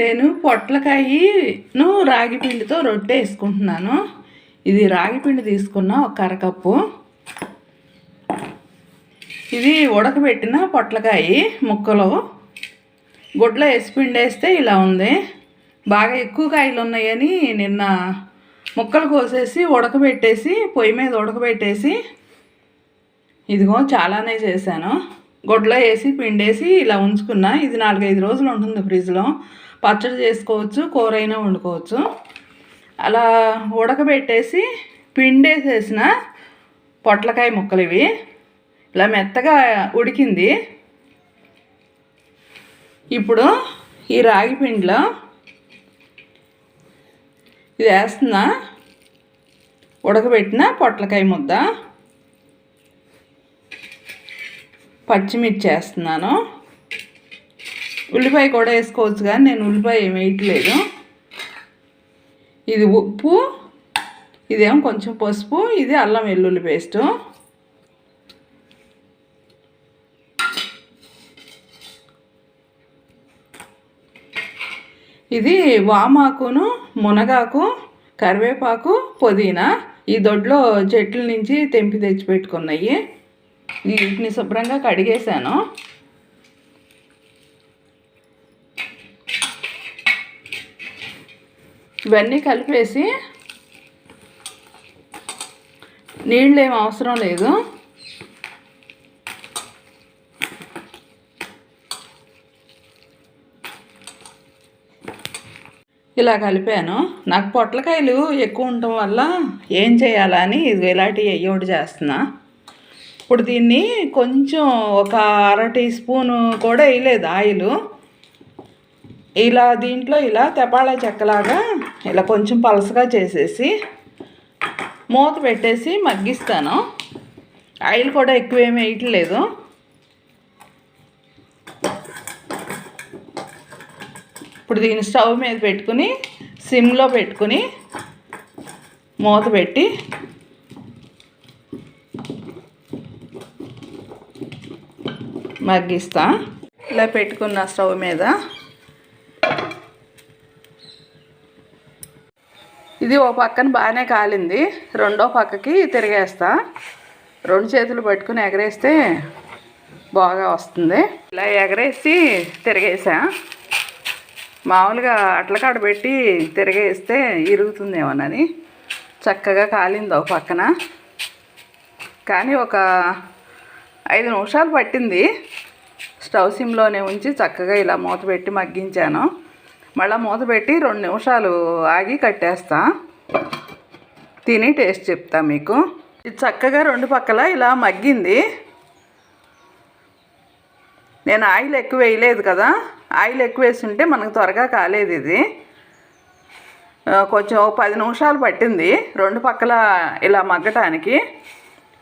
నేను పొట్లకాయను రాగి పిండితో రొట్టె వేసుకుంటున్నాను. ఇది రాగిపిండి తీసుకున్న ఒక అరకప్పు. ఇది ఉడకబెట్టిన పొట్లకాయ ముక్కలు. గుడ్లో వేసి పిండి వేస్తే ఇలా ఉంది. బాగా ఎక్కువ కాయలు ఉన్నాయని నిన్న ముక్కలు కోసేసి ఉడకబెట్టేసి పొయ్యి మీద ఉడకబెట్టేసి ఇదిగో చాలానే చేశాను. గుడ్లో వేసి పిండేసి ఇలా ఉంచుకున్నా. ఇది నాలుగైదు రోజులు ఉంటుంది ఫ్రిడ్జ్లో. పచ్చడి చేసుకోవచ్చు కూర అయినా వండుకోవచ్చు. అలా ఉడకబెట్టేసి పిండేసేసిన పొట్లకాయ ముక్కలు ఇవి. ఇలా మెత్తగా ఉడికింది. ఇప్పుడు ఈ రాగి పిండిలో ఇది వేస్తున్నా. ఉడకబెట్టిన పొట్లకాయ ముద్ద. పచ్చిమిర్చి వేస్తున్నాను ఉల్లిపాయ కూడా వేసుకోవచ్చు కానీ నేను ఉల్లిపాయ ఏమి వేయట్లేదు. ఇది ఉప్పు ఇదేమో కొంచెం పసుపు ఇది అల్లం వెల్లుల్లి పేస్టు. ఇది వామాకును మునగాకు కరివేపాకు పుదీనా ఈ దొడ్లో చెట్ల నుంచి తెంపి తెచ్చి పెట్టుకున్నాయి వీటిని శుభ్రంగా కడిగేశాను ఇవన్నీ కలిపేసి నీళ్ళు ఏం అవసరం లేదు. ఇలా కలిపాను. నాకు పొట్లకాయలు ఎక్కువ ఉండటం వల్ల ఏం చేయాలని ఇది ఇలాంటి అయ్యోటి చేస్తున్నా. ఇప్పుడు దీన్ని కొంచెం ఒక అర టీ స్పూను కూడా వేయలేదు ఆయిల్. ఇలా దీంట్లో ఇలా తెపాళ చెక్కలాగా ఇలా కొంచెం పలసగా చేసేసి మూత పెట్టేసి మగ్గిస్తాను. ఆయిల్ కూడా ఎక్కువ ఏమి వేయట్లేదు. ఇప్పుడు దీన్ని స్టవ్ మీద పెట్టుకుని సిమ్లో పెట్టుకుని మూత పెట్టి మగ్గిస్తా. ఇలా పెట్టుకున్న స్టవ్ మీద. ఇది ఓ పక్కన బాగానే కాలింది. రెండో పక్కకి తిరిగేస్తా. రెండు చేతులు పట్టుకుని ఎగరేస్తే బాగా వస్తుంది. ఇలా ఎగరేసి తిరిగేసా. మామూలుగా అట్లకాడ పెట్టి తిరిగేస్తే ఇరుగుతుందేమోనని. చక్కగా కాలింది ఒక పక్కన. కానీ ఒక ఐదు నిమిషాలు పట్టింది. స్టవ్ సిమ్లోనే ఉంచి చక్కగా ఇలా మూత పెట్టి మగ్గించాను. మళ్ళీ మూత పెట్టి రెండు నిమిషాలు ఆగి కట్టేస్తా. తిని టేస్ట్ చెప్తా మీకు. ఇది చక్కగా రెండు పక్కల ఇలా మగ్గింది. నేను ఆయిల్ ఎక్కువ వేయలేదు కదా ఆయిల్ ఎక్కువ వేసుంటే మనకు త్వరగా కాలేదు ఇది. కొంచెం ఒక పది నిమిషాలు పట్టింది రెండు పక్కల ఇలా మగ్గటానికి.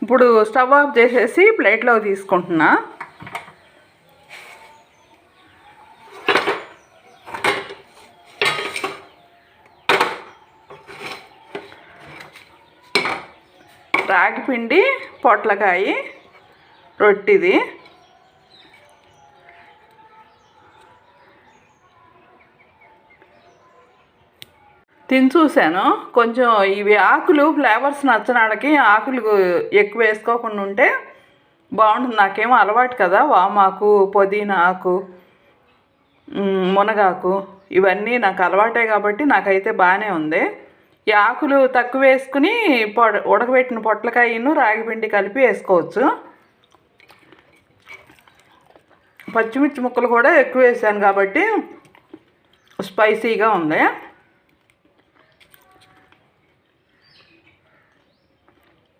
ఇప్పుడు స్టవ్ ఆఫ్ చేసేసి ప్లేట్లో తీసుకుంటున్నా. రాగి పిండి పొట్లకాయ రొట్టిది. తిని చూశాను కొంచెం ఇవి ఆకులు ఫ్లేవర్స్ నచ్చనాడికి ఆకులు ఎక్కువ వేసుకోకుండా ఉంటే బాగుంటుంది. నాకేమో అలవాటు కదా వామాకు పుదీనా ఆకు మునగాకు. ఇవన్నీ నాకు అలవాటే కాబట్టి నాకైతే బాగానే ఉంది. ఈ ఆకులు తక్కువ వేసుకుని పొడ ఉడకబెట్టిన పొట్లకాయను రాగిపిండి కలిపి వేసుకోవచ్చు. పచ్చిమిర్చి ముక్కలు కూడా ఎక్కువ వేసాను కాబట్టి స్పైసీగా ఉంది